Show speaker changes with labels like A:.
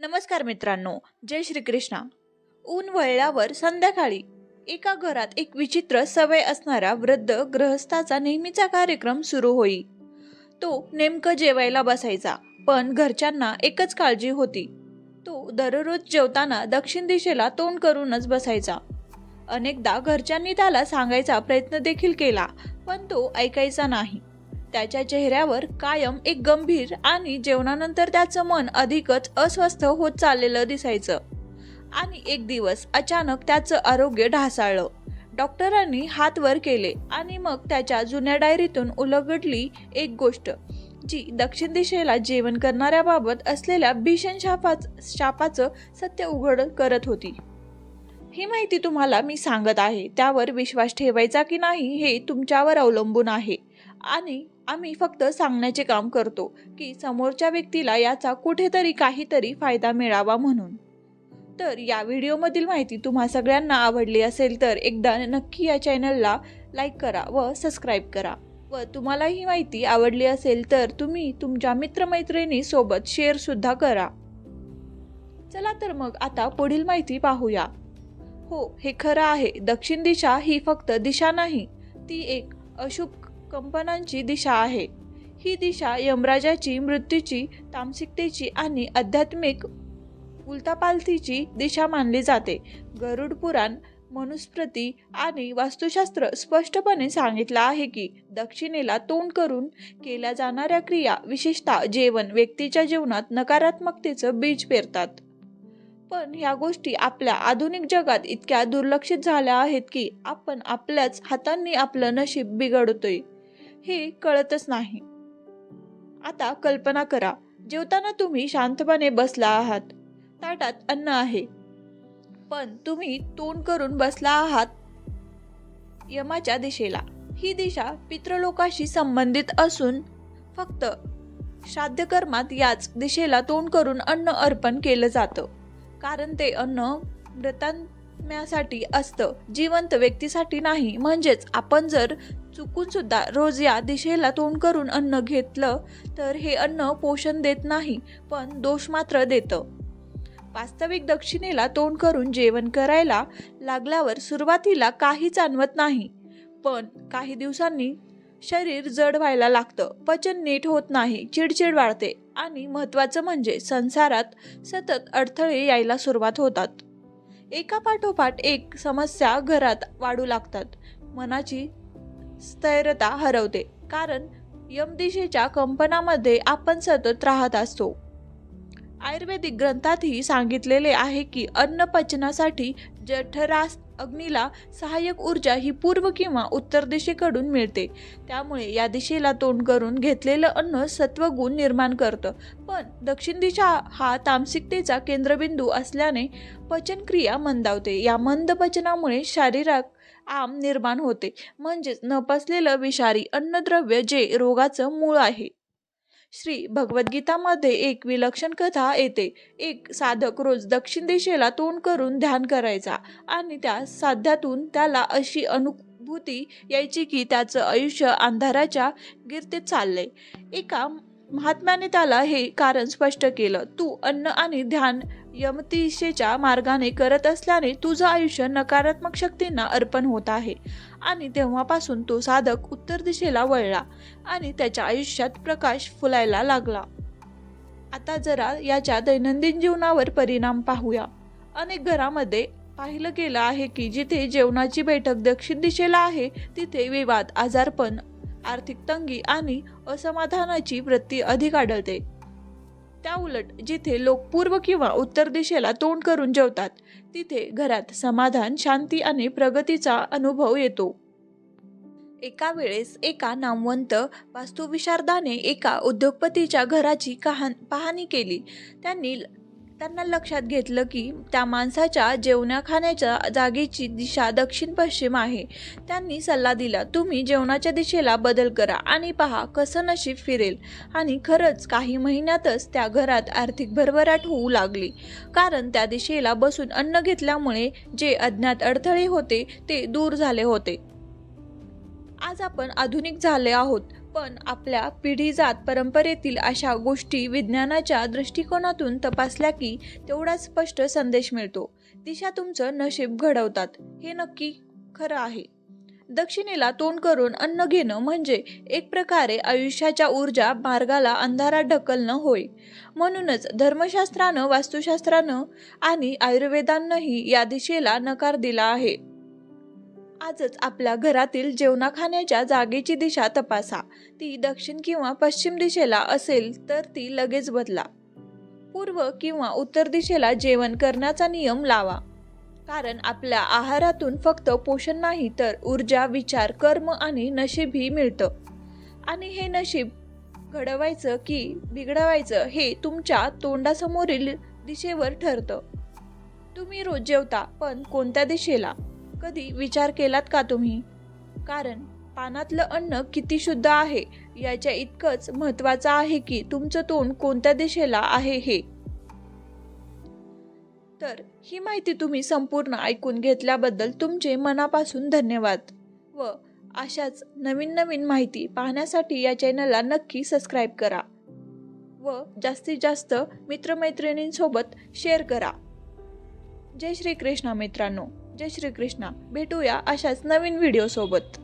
A: नमस्कार मित्रांनो जय श्रीकृष्णा. ऊन वळल्यावर संध्याकाळी एका घरात एक विचित्र सवय असणारा वृद्ध ग्रहस्थाचा नेहमीचा कार्यक्रम सुरू होई. तो नेमकं जेवायला बसायचा पण घरच्यांना एकच काळजी होती. तो दररोज जेवताना दक्षिण दिशेला तोंड करूनच बसायचा. अनेकदा घरच्यांनी त्याला सांगायचा प्रयत्न देखील केला पण तो ऐकायचा नाही. त्याच्या चेहऱ्यावर कायम एक गंभीर आणि जेवणानंतर त्याचं मन अधिकच अस्वस्थ होत चाललेलं दिसायचं. आणि एक दिवस अचानक त्याचं आरोग्य ढासाळलं. डॉक्टरांनी हात वर केले आणि मग त्याच्या जुन्या डायरीतून उलगडली एक गोष्ट जी दक्षिण दिशेला जेवण करणाऱ्याबाबत असलेल्या भीषण शापाच शापाचं सत्य उघड करत होती. ही माहिती तुम्हाला मी सांगत आहे त्यावर विश्वास ठेवायचा की नाही हे तुमच्यावर अवलंबून आहे. आणि आम्ही फक्त सांगण्याचे काम करतो की समोरच्या व्यक्तीला याचा कुठेतरी काहीतरी फायदा मिळावा म्हणून. तर या व्हिडिओमधील माहिती तुम्हा सगळ्यांना आवडली असेल तर एकदा नक्की या चॅनलला लाईक करा व सबस्क्राईब करा. व तुम्हाला ही माहिती आवडली असेल तर तुम्ही तुमच्या मित्रमैत्रिणीसोबत शेअरसुद्धा करा. चला तर मग आता पुढील माहिती पाहूया. हो हे खरं आहे. दक्षिण दिशा ही फक्त दिशा नाही ती एक अशुभ कंपनांची दिशा आहे. ही दिशा यमराजाची मृत्यूची तामसिकतेची आणि आध्यात्मिक उलतापालथीची दिशा मानली जाते. गरुड पुराण मनुस्मृती आणि वास्तुशास्त्र स्पष्टपणे सांगितलं आहे की दक्षिणेला तोंड करून केल्या जाणाऱ्या क्रिया विशेषतः जेवण व्यक्तीच्या जीवनात नकारात्मकतेचं बीज पेरतात. पण ह्या गोष्टी आपल्या आधुनिक जगात इतक्या दुर्लक्षित झाल्या आहेत की आपण आपल्याच हातांनी आपलं नशीब बिघडतोय. हे कळतच नाही. आता कल्पना करा जेवताना तुम्ही शांतपणे बसला आहात. ताटात अन्न आहे. पण तुम्ही तोंड करून बसला आहात. यमाच्या दिशेला. ही दिशा पितृलोकाशी संबंधित असून फक्त श्राद्धकर्मात याच दिशेला तोंड करून अन्न अर्पण केलं जातं. कारण ते अन्न मृतांम्यासाठी असतं जिवंत व्यक्तीसाठी नाही. म्हणजेच आपण जर चुकून सुद्धा रोज या दिशेला तोंड करून अन्न घेतलं तर हे अन्न पोषण देत नाही पण दोष मात्र देतं. वास्तविक दक्षिणेला तोंड करून जेवण करायला लागल्यावर सुरुवातीला काही जाणवत नाही पण काही दिवसांनी शरीर जड व्हायला लागतं पचन नीट होत नाही चिडचिड वाढते आणि महत्त्वाचं म्हणजे संसारात सतत अडथळे यायला सुरुवात होतात. एका पाठोपाठ एक समस्या घरात वाढू लागतात. मनाची स्थैर्यता हरवते. कारण यमदिशेच्या कंपनामध्ये आपण सतत राहत असतो. आयुर्वेदिक ग्रंथातही सांगितलेले आहे की अन्न पचनासाठी जठरास अग्नीला सहाय्यक ऊर्जा ही पूर्व किंवा उत्तर दिशेकडून मिळते. त्यामुळे या दिशेला तोंड करून घेतलेलं अन्न सत्वगुण निर्माण करतं. पण दक्षिण दिशा हा तामसिकतेचा केंद्रबिंदू असल्याने पचनक्रिया मंदावते. या मंद पचनामुळे शारीरिक आम निर्माण होते. म्हणजेच न पचलेलं विषारी अन्नद्रव्य जे रोगाचं मूळ आहे. श्री भगवद्गीतामध्ये एक विलक्षण कथा येते. एक साधक रोज दक्षिण दिशेला तोंड करून ध्यान करायचा आणि त्या साध्यातून त्याला अशी अनुभूती यायची की त्याचं आयुष्य अंधाराच्या गिरतेत चाललंय. एका महात्म्याने त्याला हे कारण स्पष्ट केलं. तू अन्न आणि ध्यान यमतिशेच्या मार्गाने करत असल्याने तुझं आयुष्य नकारात्मक शक्तींना अर्पण होत आहे. आणि तेव्हापासून तो साधक उत्तर दिशेला वळला आणि त्याच्या आयुष्यात प्रकाश फुलायला लागला. आता जरा याच्या दैनंदिन जीवनावर परिणाम पाहूया. अनेक घरामध्ये पाहिलं गेलं आहे की जिथे जेवणाची बैठक दक्षिण दिशेला आहे तिथे विवाद आजारपण आर्थिक तंगी आणि असमाधानाची वृत्ती अधिक आढळते. त्या उलट जिथे लोक पूर्व किंवा उत्तर दिशेला तोंड करून जेवतात तिथे घरात समाधान शांती आणि प्रगतीचा अनुभव येतो. एका वेळेस एका नामवंत वास्तुविशारदाने एका उद्योगपतीच्या घराची कहाण पाहणी केली. त्यांनी त्यांना लक्षात घेतलं की त्या माणसाच्या जेवण्या खाण्याच्या जागेची दिशा दक्षिण पश्चिम आहे. त्यांनी सल्ला दिला तुम्ही जेवणाच्या दिशेला बदल करा आणि पहा कसं नशीब फिरेल. आणि खरंच काही महिन्यातच त्या घरात आर्थिक भरभराट होऊ लागली. कारण त्या दिशेला बसून अन्न घेतल्यामुळे जे अज्ञात अडथळे होते ते दूर झाले होते. आज आपण आधुनिक झाले आहोत. पण आपल्या पिढीजात परंपरेतील अशा गोष्टी विज्ञानाच्या दृष्टिकोनातून तपासल्या की तेवढा स्पष्ट संदेश मिळतो. दिशा तुमचं नशीब घडवतात. हे नक्की खरं आहे. दक्षिणेला तोंड करून अन्न घेणं म्हणजे एक प्रकारे आयुष्याच्या ऊर्जा मार्गाला अंधारात ढकलणं होय. म्हणूनच धर्मशास्त्रानं वास्तुशास्त्रानं आणि आयुर्वेदांनंही या दिशेला नकार दिला आहे. आजच आपल्या घरातील जेवणा खाण्याच्या जागेची दिशा तपासा. ती दक्षिण किंवा पश्चिम दिशेला असेल तर ती लगेच बदला. पूर्व किंवा उत्तर दिशेला जेवण करण्याचा नियम लावा. कारण आपल्या आहारातून फक्त पोषण नाही तर ऊर्जा विचार कर्म आणि नशीबही मिळतं. आणि हे नशीब घडवायचं की बिघडवायचं हे तुमच्या तोंडासमोरील दिशेवर ठरतं. तुम्ही रोज जेवता पण कोणत्या दिशेला? कधी विचार केलात का तुम्ही? कारण पानातलं अन्न किती शुद्ध आहे याच्या इतकंच महत्वाचं आहे की तुमचं तोंड कोणत्या दिशेला आहे हे. तर ही माहिती तुम्ही संपूर्ण ऐकून घेतल्याबद्दल तुमचे मनापासून धन्यवाद व अशाच नवीन नवीन माहिती पाहण्यासाठी या चॅनलला नक्की सबस्क्राईब करा व जास्तीत जास्त मित्रमैत्रिणींसोबत शेअर करा. जय श्री कृष्णा मित्रांनो. जय श्री कृष्णा भेटूया अशाच नवीन व्हिडिओसोबत